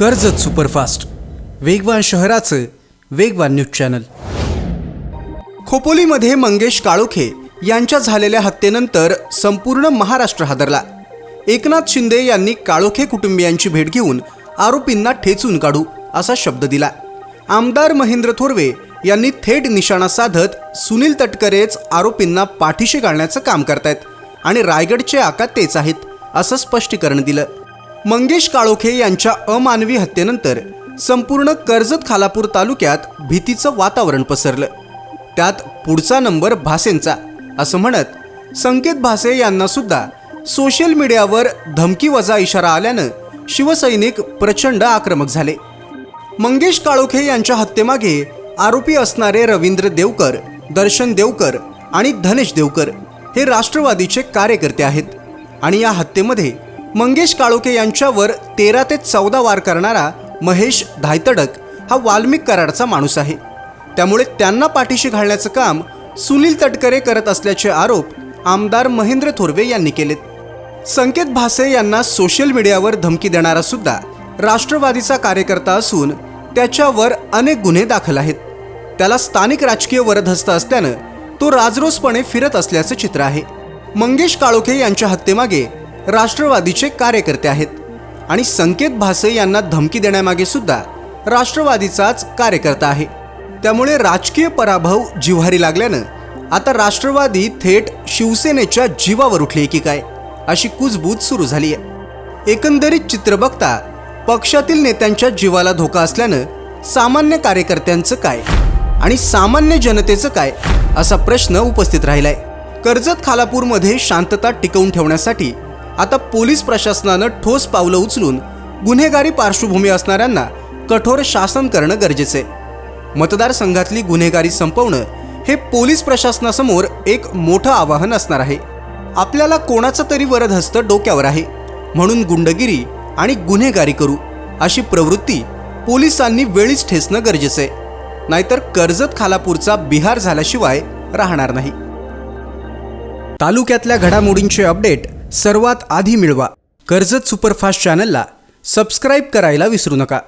Karjat superfast. वेगवान शहराचं वेगवान न्यूज चॅनल. खोपोलीमध्ये मंगेश काळोखे यांच्या झालेल्या हत्येनंतर संपूर्ण महाराष्ट्र हादरला. एकनाथ शिंदे यांनी काळोखे कुटुंबियांची भेट घेऊन आरोपींना ठेचून काढू असा शब्द दिला. आमदार महेंद्र थोरवे यांनी थेट निशाणा साधत सुनील तटकरेच आरोपींना पाठीशी घालण्याचं काम करतायत आणि रायगडचे आका तेच आहेत असं स्पष्टीकरण दिलं. मंगेश काळोखे यांच्या अमानवी हत्येनंतर संपूर्ण कर्जत खालापूर तालुक्यात भीतीचं वातावरण पसरलं. त्यात पुढचा नंबर भासेंचा असं म्हणत संकेत भासे यांना सुद्धा सोशल मीडियावर धमकी वजा इशारा आल्यानं शिवसैनिक प्रचंड आक्रमक झाले. मंगेश काळोखे यांच्या हत्येमागे आरोपी असणारे रवींद्र देवकर दर्शन देवकर आणि धनेश देवकर हे राष्ट्रवादीचे कार्यकर्ते आहेत आणि या हत्येमध्ये मंगेश काळोखे यांच्यावर तेरा ते चौदा वार करणारा महेश धायतडक हा वाल्मिक कराडचा माणूस आहे. त्यामुळे त्यांना पाठीशी घालण्याचं काम सुनील तटकरे करत असल्याचे आरोप आमदार महेंद्र थोरवे यांनी केलेत. संकेत भासे यांना सोशल मीडियावर धमकी देणारा सुद्धा राष्ट्रवादीचा कार्यकर्ता असून त्याच्यावर अनेक गुन्हे दाखल आहेत. त्याला स्थानिक राजकीय वरदहस्त असल्यानं तो राजरोसपणे फिरत असल्याचं चित्र आहे. मंगेश काळोखे यांच्या हत्येमागे राष्ट्रवादीचे कार्यकर्ते आहेत. आणि संकेत भासे यांना धमकी देण्यामागे सुद्धा राष्ट्रवादीचाच कार्यकर्ता आहे. त्यामुळे राजकीय पराभव जिव्हारी लागल्यानं आता राष्ट्रवादी थेट शिवसेनेच्या जीवावर उठली की काय अशी कुजबूज सुरू झाली आहे एकंदरीत चित्र बघता पक्षातील नेत्यांच्या जीवाला धोका असल्यानं सामान्य कार्यकर्त्यांचं काय आणि सामान्य जनतेचं काय असा प्रश्न उपस्थित राहिलाय. कर्जत खालापूरमध्ये शांतता टिकवून ठेवण्यासाठी आता पोलीस प्रशासनानं ठोस पावलं उचलून गुन्हेगारी पार्श्वभूमी असणाऱ्यांना कठोर शासन करणं गरजेचं आहे. मतदारसंघातली गुन्हेगारी संपवणं हे पोलीस प्रशासनासमोर एक मोठं आवाहन असणार आहे. आपल्याला कोणाचं तरी वरदहस्त डोक्यावर आहे. म्हणून गुंडगिरी आणि गुन्हेगारी करू अशी प्रवृत्ती पोलिसांनी वेळीच ठेचणं गरजेचं आहे. नाहीतर कर्जत खालापूरचा बिहार झाल्याशिवाय राहणार नाही. तालुक्यातल्या घडामोडींचे अपडेट सर्वात आधी मिळवा कर्जत सुपरफास्ट चॅनलला सबस्क्राईब करायला विसरू नका.